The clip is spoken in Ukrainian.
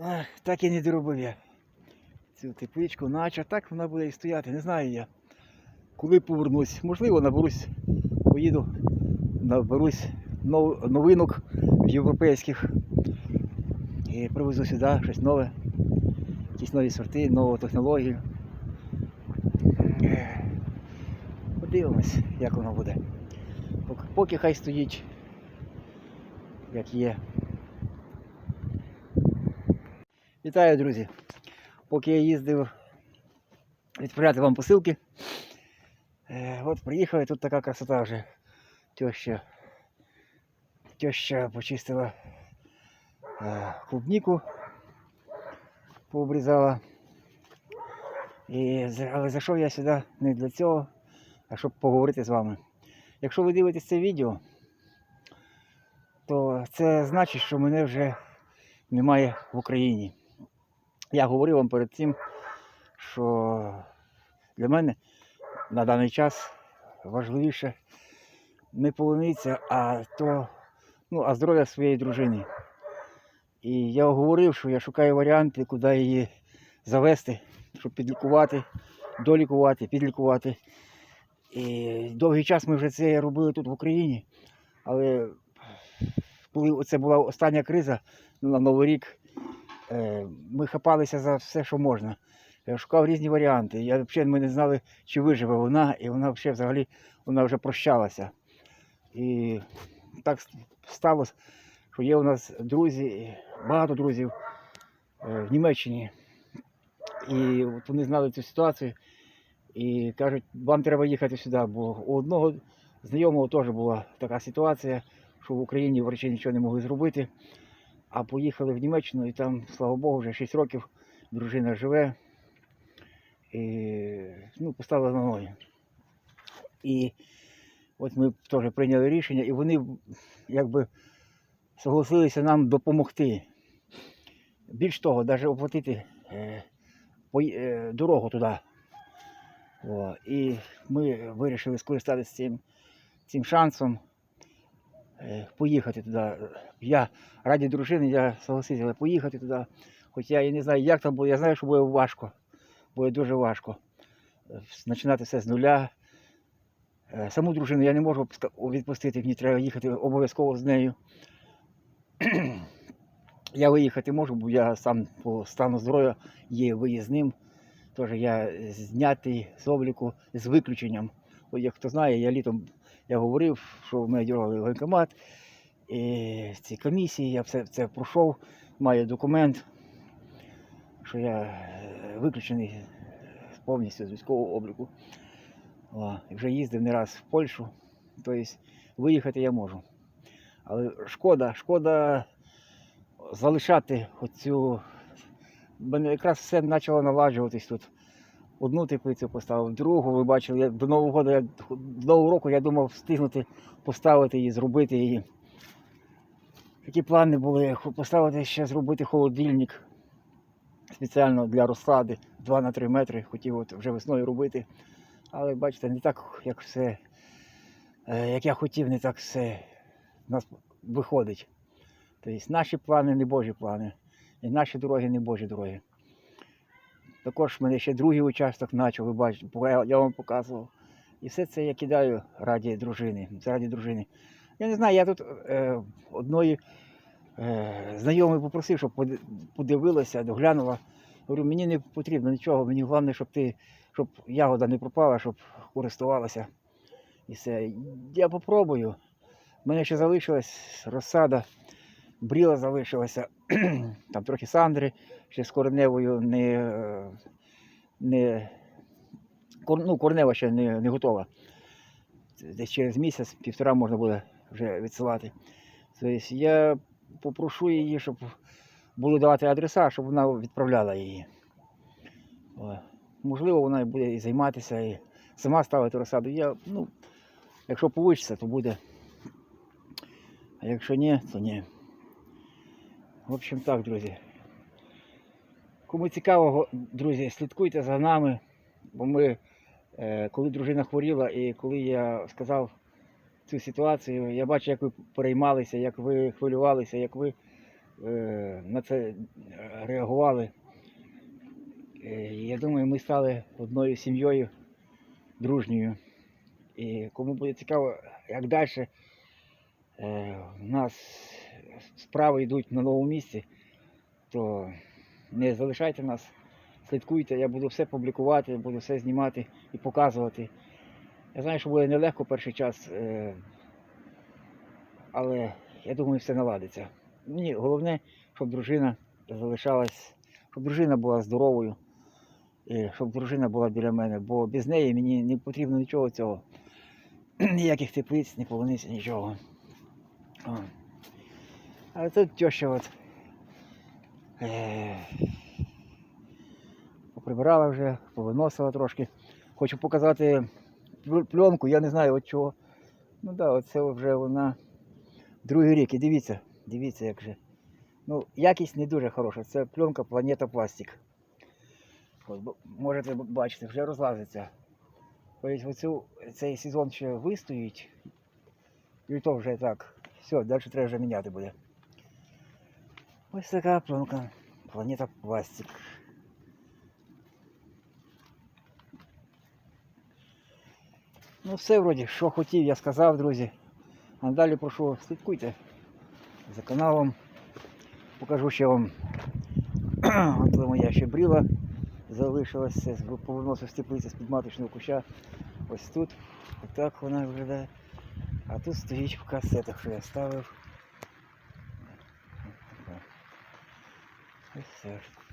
Ах, так і не доробив я цю тепличку, наче так вона буде і стояти. Не знаю я. Коли повернусь. Можливо, наберусь, поїду, наберусь нов- новинок європейських і привезу сюди щось нове, якісь нові сорти, нову технологію. Подивимось, як воно буде. Поки хай стоїть, як є. Вітаю, друзі! Поки я їздив відправляти вам посилки. Е, от приїхав і тут така красота вже. Теща, теща почистила е, клубніку, пообрізала. І, але зайшов я сюди не для цього, а щоб поговорити з вами. Якщо ви дивитесь це відео, то це значить, що мене вже немає в Україні. Я говорив вам перед цим, що для мене на даний час важливіше не полуниця, а то, ну, а здоров'я своєї дружини. І я говорив, що я шукаю варіанти, куди її завести, щоб підлікувати, долікувати, підлікувати. І довгий час ми вже це робили тут в Україні. Але коли це була остання криза на Новий рік, ми хапалися за все, що можна. Я шукав різні варіанти. Я взагалі ми не знали, чи виживе вона, і вона взагалі, взагалі вона вже прощалася. І так сталося, що є у нас друзі, багато друзів е, в Німеччині. І от вони знали цю ситуацію і кажуть, вам треба їхати сюди, бо у одного знайомого теж була така ситуація, що в Україні врачі нічого не могли зробити. А поїхали в Німеччину і там, слава Богу, вже 6 років дружина живе і ну, поставила на ноги. І от ми теж прийняли рішення, і вони якби согласилися нам допомогти. Більш того, навіть оплатити е, е, дорогу туди. О, і ми вирішили скористатися цим, цим шансом поїхати туди. Я раді дружини, я согласився поїхати туди. Хоч я не знаю, як там буде, я знаю, що буде важко. Буде дуже важко. Е, Починати все з нуля. Е, Саму дружину я не можу відпустити, мені треба їхати обов'язково з нею. Я виїхати можу, бо я сам по стану здоров'я є виїзним. Тож я знятий з обліку з виключенням. От як хто знає, я літом я говорив, що в мене дергали воєнкомат. І ці комісії, я все це пройшов, маю документ, що я е, виключений повністю з військового обліку. О, вже їздив не раз в Польщу, тобто виїхати я можу. Але шкода, шкода залишати оцю. Мене якраз все почало наладжуватись тут. Одну теплицю поставив, другу, ви бачили, я до Нового року, я, до Нового року я думав встигнути поставити її, зробити її. Такі плани були поставити ще зробити холодильник спеціально для розсади 2 на 3 метри. Хотів от вже весною робити. Але бачите, не так, як все, е, як я хотів, не так все у нас виходить. Тобто наші плани не Божі плани. І наші дороги не Божі дороги. Також в мене ще другий участок почав, ви бачите, я, вам показував. І все це я кидаю раді дружини. Заради дружини. Я не знаю, я тут е, одної е, знайомої попросив, щоб подивилася, доглянула. Говорю, мені не потрібно нічого, мені головне, щоб ти, щоб ягода не пропала, щоб користувалася. І все. Я попробую. У мене ще залишилась розсада, бріла залишилася, там трохи сандри, ще з кореневою не, е, не ну, коренева ще не, не готова. Десь через місяць, півтора можна буде вже відсилати. Тобто я попрошу її, щоб буду давати адреса, щоб вона відправляла її. Можливо, вона буде і займатися, і сама ставити розсаду. Я, ну, якщо вийде, то буде. А якщо ні, то ні. В общем так, друзі. Кому цікаво, друзі, слідкуйте за нами, бо ми, е, коли дружина хворіла і коли я сказав цю ситуацію, я бачу, як ви переймалися, як ви хвилювалися, як ви е, на це реагували. Е, Я думаю, ми стали одною сім'єю дружньою. І кому буде цікаво, як далі в нас справи йдуть на новому місці, то не залишайте нас, слідкуйте, я буду все публікувати, буду все знімати і показувати. Я знаю, що буде нелегко перший час, е, але я думаю, все наладиться. Мені головне, щоб дружина залишалась, щоб дружина була здоровою, і щоб дружина була біля мене, бо без неї мені не потрібно нічого цього. Ніяких теплиць, ні полуниць, нічого. А тут теща от. Е, поприбирала вже, повиносила трошки. Хочу показати пленку, я не знаю от чого. Ну так, да, оце вже вона другий рік. І дивіться, дивіться, як же. Ну, якість не дуже хороша. Це пленка Планета Пластик. От, можете бачити, вже розлазиться. Тобто цей сезон ще вистоїть. І то вже так. Все, далі треба вже міняти буде. Ось така пленка. Планета Пластик. Ну все вроді, що хотів, я сказав, друзі. А далі прошу, слідкуйте за каналом. Покажу ще вам. От моя ще бріла залишилася, повернувся з теплиці з-під маточного куща. Ось тут. Отак вона виглядає. А тут стоїть в касетах, що я ставив. Ось так.